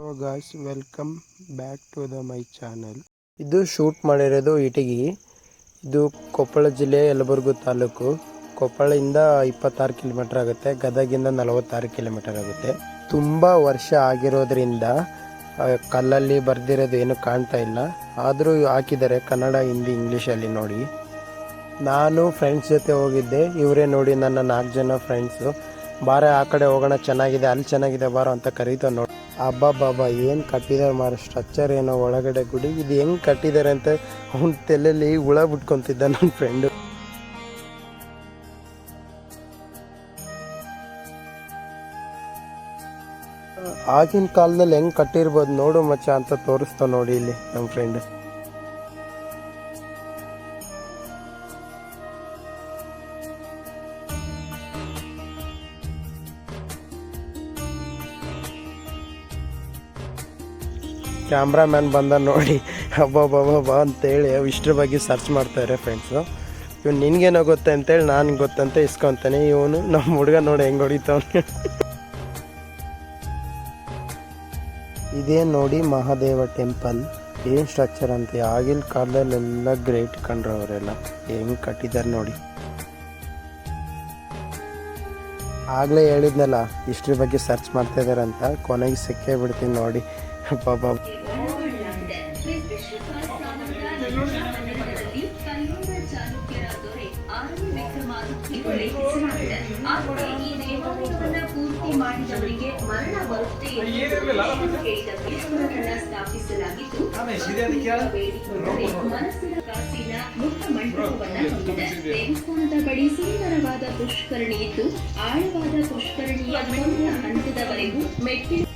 Hello guys welcome back to the my channel ಇದು shoot ಮಾಡಿರೋದು ಇಟಗಿ. ಇದು ಕೊಪ್ಪಳ ಜಿಲ್ಲೆ ಯಲಬುರ್ಗು ತಾಲೂಕು. ಕೊಪ್ಪಳದಿಂದ ಇಪ್ಪತ್ತಾರು ಕಿಲೋಮೀಟರ್ ಆಗುತ್ತೆ. ಗದಗಿಂದ ನಲವತ್ತಾರು ಕಿಲೋಮೀಟರ್ ಆಗುತ್ತೆ. ತುಂಬ ವರ್ಷ ಆಗಿರೋದ್ರಿಂದ ಕಲ್ಲಲ್ಲಿ ಬರೆದಿರೋದು ಏನು ಕಾಣ್ತಾ ಇಲ್ಲ. ಆದರೂ ಹಾಕಿದ್ದಾರೆ ಕನ್ನಡ, ಹಿಂದಿ ಇಂಗ್ಲೀಷಲ್ಲಿ ನೋಡಿ. ನಾನು ಫ್ರೆಂಡ್ಸ್ ಜೊತೆ ಹೋಗಿದ್ದೆ. ಇವರೇ ನೋಡಿ ನನ್ನ ನಾಲ್ಕು ಜನ ಫ್ರೆಂಡ್ಸು ಬಾರ ಆ ಕಡೆ ಹೋಗೋಣ, ಚೆನ್ನಾಗಿದೆ, ಅಲ್ಲಿ ಚೆನ್ನಾಗಿದೆ, ಬಾರೋ ಅಂತ ಕರೀತಾವ ನೋಡಿ. ಅಬ್ಬಾ ಬಾಬಾ, ಏನು ಕಟ್ಟಿದ್ದಾರೆ ಮಾರ ಸ್ಟ್ರಕ್ಚರ್ ಏನೋ ಒಳಗಡೆ ಗುಡಿ, ಇದು ಹೆಂಗೆ ಕಟ್ಟಿದ್ದಾರೆ ಅಂತ ಅವ್ನ ತಲೆಯಲ್ಲಿ ಹುಳ ಬಿಟ್ಕೊಂತಿದ್ದ ನನ್ನ ಫ್ರೆಂಡು ಆಗಿನ ಕಾಲದಲ್ಲಿ ಹೆಂಗೆ ಕಟ್ಟಿರ್ಬೋದು ನೋಡು ಮಚ್ಚ ಅಂತ ತೋರಿಸ್ತಾವ ನೋಡಿ ಇಲ್ಲಿ ನಮ್ಮ ಫ್ರೆಂಡ್ ಕ್ಯಾಮ್ರಾಮ್ಯಾನ್ ಬಂದ ನೋಡಿ. ಹಬ್ಬ ಅಂತೇಳಿ ಇಷ್ಟ್ರ ಬಗ್ಗೆ ಸರ್ಚ್ ಮಾಡ್ತಾರೆ ಫ್ರೆಂಡ್ಸು ಇವ್ನು ನಿನಗೇನೋ ಗೊತ್ತೆ ಅಂತೇಳಿ ನಾನು ಗೊತ್ತಂತ ಇಸ್ಕೊತಾನೆ. ಇವನು ನಮ್ಮ ಹುಡುಗ ನೋಡಿ ಹೆಂಗೆ ಹೊಡಿತಾವನೆ. ಇದೇ ನೋಡಿ ಮಹಾದೇವ ಟೆಂಪಲ್ ಏನು ಸ್ಟ್ರಕ್ಚರ್ ಅಂತ? ಆಗಿನ ಕಾಲದಲ್ಲೆಲ್ಲ ಗ್ರೇಟ್ ಕಂಡ್ರು ಅವರೆಲ್ಲ ಹೆಂಗೆ ಕಟ್ಟಿದ್ದಾರೆ ನೋಡಿ. ಆಗಲೇ ಹೇಳಿದ್ನಲ್ಲ, ಇಷ್ಟ್ರ ಬಗ್ಗೆ ಸರ್ಚ್ ಮಾಡ್ತಾ ಇದ್ದಾರೆ ಅಂತ ಕೊನೆಗೆ ಸಿಕ್ಕೇ ಬಿಡ್ತೀನಿ ನೋಡಿ. ದೇವಾಲಯವನ್ನ ಪೂರ್ತಿ ಮಾಡಿದವರಿಗೆ ಬರುತ್ತೆ ಎಂದು ದೇವಸ್ಥಾನದ ಬಳಿ ಸುಂದರವಾದ ಪುಷ್ಕರಣಿ ಇದ್ದು ಆಳವಾದ ಪುಷ್ಕರಣಿಯ ಮುಂದಿನ ಹಂತದವರೆಗೂ ಮೆಟ್ಟಿಲು